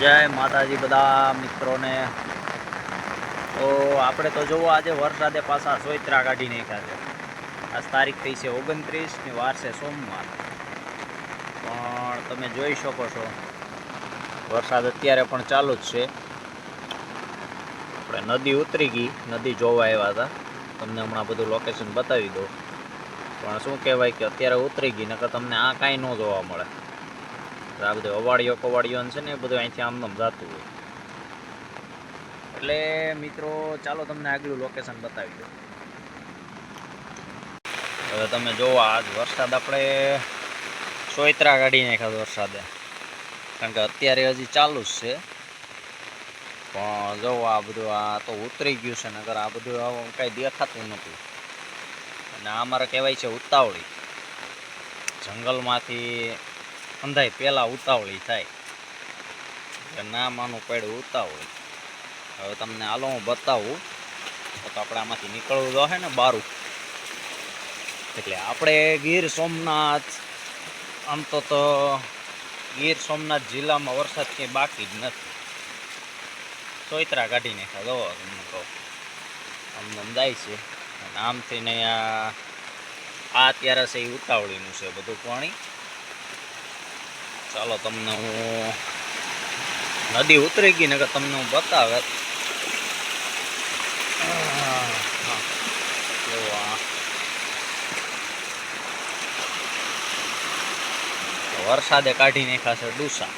જય માતાજી બધા મિત્રોને. તો આપણે તો જોવો આજે વરસાદે પાછા સોયત્રા કાઢી નાખ્યા છે. આજ તારીખ થઈ છે ઓગણત્રીસ ને વાર છે સોમવાર. પણ તમે જોઈ શકો છો, વરસાદ અત્યારે પણ ચાલુ જ છે. આપણે નદી ઉતરી ગઈ, નદી જોવા આવ્યા હતા. તમને હમણાં બધું લોકેશન બતાવી દઉં. પણ શું કહેવાય કે અત્યારે ઉતરી ગઈ, નકર તમને આ કાંઈ ન જોવા મળે. આ બધું અવાડીઓ કવાડીઓ છે ને એ બધું અહીંથી આમ આમ જતું હોય. એટલે મિત્રો, ચાલો તમને આગલું લોકેશન બતાવી દઉં. હવે તમે જોવો, આજ વરસાદ આપણે સોયત્રા કાઢી નાખ્યા વરસાદે. કારણ કે અત્યારે હજી ચાલુ જ છે. પણ જો આ બધું આ તો ઉતરી ગયું છે નગર આ બધું કાંઈ દેખાતું નથી. અને આ મારે કહેવાય છે ઉતાવળી. જંગલમાંથી અંધાઈ પહેલાં ઉતાવળી થાય. એટલે ના માનું પડ્યું ઉતાવળી. હવે તમને હાલો હું બતાવું. તો આપણે આમાંથી નીકળવું હે ને બારું. એટલે આપણે ગીર સોમનાથ, આમ તો તો ગીર સોમનાથ જિલ્લામાં વરસાદ ક્યાંય બાકી જ નથી. સોયત્રા કાઢી નાખ્યા દો તમને કહો. આમ અંદાય છે. અને આમથી ને આ અત્યારે છે એ ઉતાવળીનું છે બધું પાણી. ચાલો તમને હું નદી ઉતરી ગઈ ને તમને હું બતાવે. વરસાદે કાઢી નાખ્યા છે ડૂસા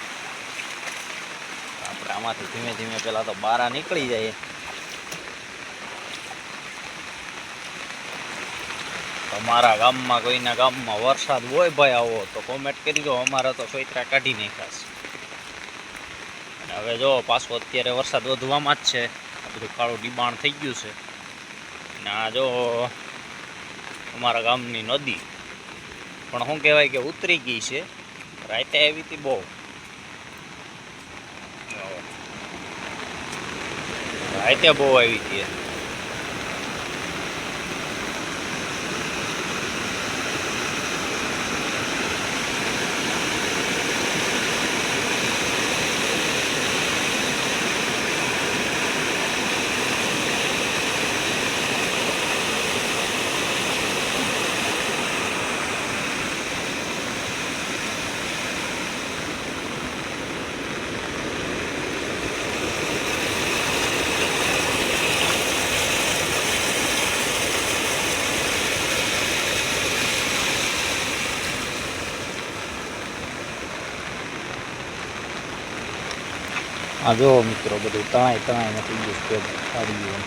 આપણે આમાંથી ધીમે ધીમે પેલા તો બારા નીકળી જાય તમારા ગામમાં કોઈના ગામમાં વરસાદ હોય ભાઈ આવો તો કોમેન્ટ કરજો અમારે તો સોયત્રા કાઢી નાખ્યા હવે જો પાછો અત્યારે વરસાદ વધવામાં જ છે. આ બધું કાળું ડિબાણ થઈ ગયું છે. અને આ જો અમારા ગામની નદી પણ શું કહેવાય કે ઉતરી ગઈ છે. રાતે આવી હતી બહુ. રાતે બહુ આવી હતી. આ જો મિત્રો, બધું તણાઈ તણાઈ નથી ગયું છે સારી ગયું.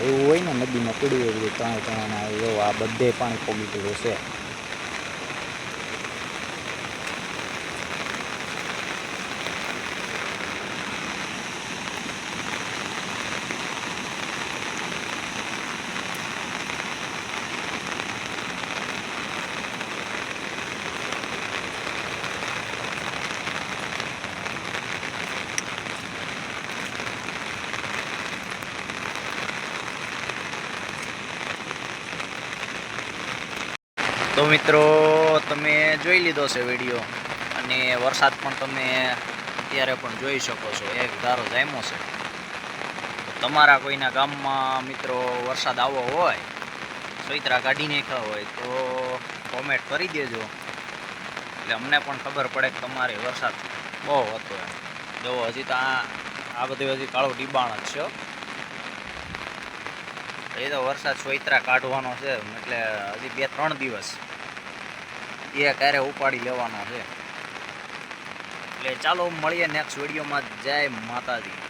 એવું હોય ને, નદીમાં પડ્યું હોય, બધું તણાઈ તણાઈને આવે આ બધે પાણી પોગી ગયું છે તો મિત્રો, તમે જોઈ લીધો છે વીડિયો અને વરસાદ પણ તમે અત્યારે પણ જોઈ શકો છો. એક ધારો જામ્યો છે. તમારા કોઈના ગામમાં મિત્રો વરસાદ આવો હોય સોઈતરા કાઢી નાખ્યા હોય, તો કોમેન્ટ કરી દેજો. એટલે અમને પણ ખબર પડે કે તમારે વરસાદ બહુ હતો એમ. જો હજી તો આ આ બધું હજી કાળું ડીબાણ જ છે. એ તો વરસાદ સોયત્રા કાઢવાનો છે, એટલે હજી બે ત્રણ દિવસ. એ ક્યારે ઉપાડી લેવાનો છે. એટલે ચાલો મળીએ નેક્સ્ટ વિડીયોમાં જય માતાજી.